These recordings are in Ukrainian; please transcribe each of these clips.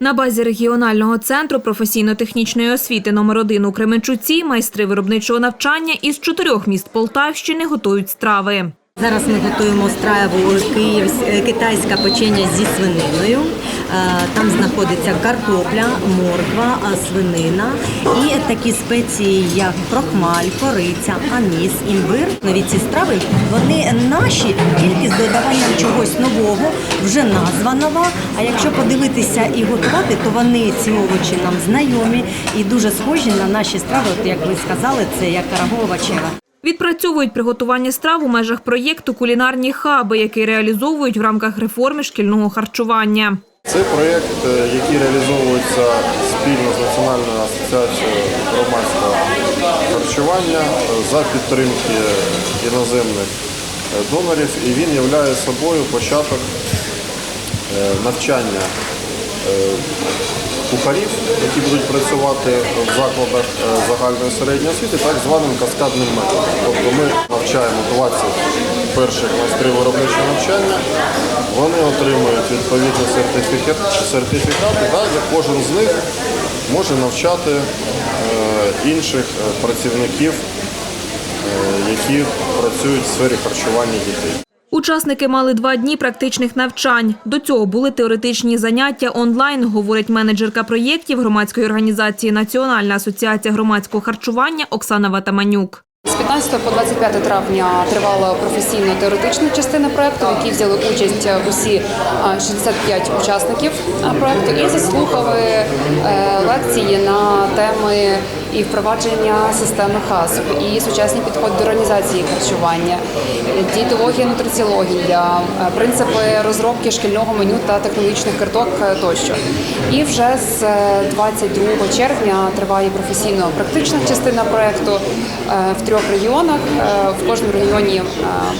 На базі регіонального центру професійно-технічної освіти номер 1 у Кременчуці майстри виробничого навчання із чотирьох міст Полтавщини готують страви. Зараз ми готуємо страву київсь, е, китайське печення зі свининою. Е, Там знаходиться картопля, морква, свинина і такі спеції, як крохмаль, кориця, аніс, імбир. Нові ці страви вони наші, тільки з додаванням чогось нового, вже названого. А якщо подивитися і готувати, то вони ці овочі нам знайомі і дуже схожі на наші страви. От як ви сказали, це як карагова чева. Відпрацьовують приготування страв у межах проєкту Кулінарні хаби, який реалізовують в рамках реформи шкільного харчування. Це проєкт, е, який реалізовується спільно з Національною асоціацією громадського харчування е, за підтримки іноземних е, донорів, і він є собою початок навчання кухарів, які будуть працювати в закладах е, загальної середньої освіти, так званим каскадним методом. Тобто ми навчаємо 20 перших майстрів виробничого навчання, вони отримують відповідні сертифікат, сертифікати, так, і кожен з них може навчати е, інших е, працівників, які працюють в сфері харчування дітей. Учасники мали два дні практичних навчань. До цього були теоретичні заняття онлайн, говорить менеджерка проєктів громадської організації Національна асоціація громадського харчування Оксана Ватаманюк. З 15 по 25 травня тривала професійно-теоретична частина проекту, в якій взяли участь усі а, 65 учасників а, проекту і заслухали е, лекції на теми і впровадження системи ХАСП, і сучасні підходи до організації харчування, дієтологія, нутриціологія, е, принципи розробки шкільного меню та технологічних карток е, тощо. І вже з е, 22 червня триває професійно-практична частина проекту е, в трьох регіонах. Е, В кожному регіоні е,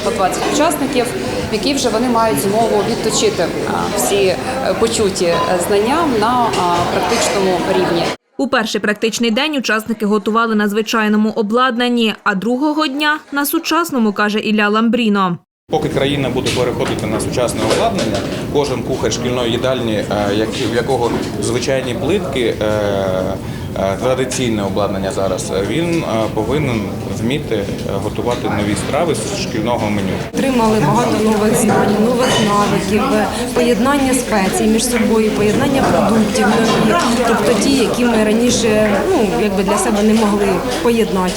по 20 учасників, в якій вже вони мають змогу відточити е, всі е, почуті е, знання на е, практичному рівні. У перший практичний день учасники готували на звичайному обладнанні, а другого дня на сучасному, каже Ілля Ламбріно. Поки країна буде переходити на сучасне обладнання, кожен кухар шкільної їдальні, е, в якого звичайні плитки, е, традиційне обладнання зараз, е, він е, повинен вміти е, готувати нові страви з шкільного меню. Отримали багато нових знань, нових навиків, е, поєднання спецій між собою, поєднання продуктів нових, тобто ті, які ми раніше ну якби для себе не могли поєднати.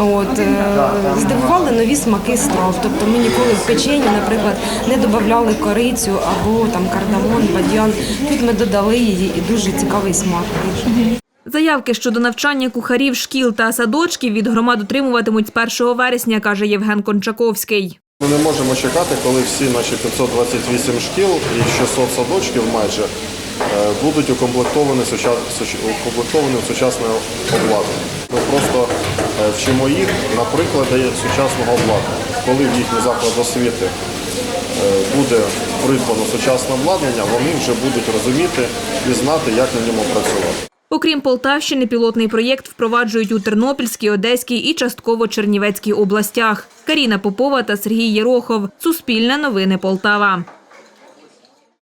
От е, здивували нові смаки страв. Тобто ми ніколи в печені, наприклад, не додавали корицю або там кардамон, бадьян. Тут ми додали її і дуже цікавий смак. Заявки щодо навчання кухарів шкіл та садочків від громад отримуватимуть з 1 вересня, каже Євген Кончаковський. Ми не можемо чекати, коли всі наші 528 шкіл і 600 садочків майже е, будуть укомплектовані, укомплектовані в сучасне обладнання. Ми просто е, вчимо їх на прикладі сучасного обладнання. Коли в їхній заклад освіти е, буде придбано сучасне обладнання, вони вже будуть розуміти і знати, як на ньому працювати. Окрім Полтавщини, пілотний проєкт впроваджують у Тернопільській, Одеській і частково Чернівецькій областях. Каріна Попова та Сергій Єрохов. Суспільне новини Полтава.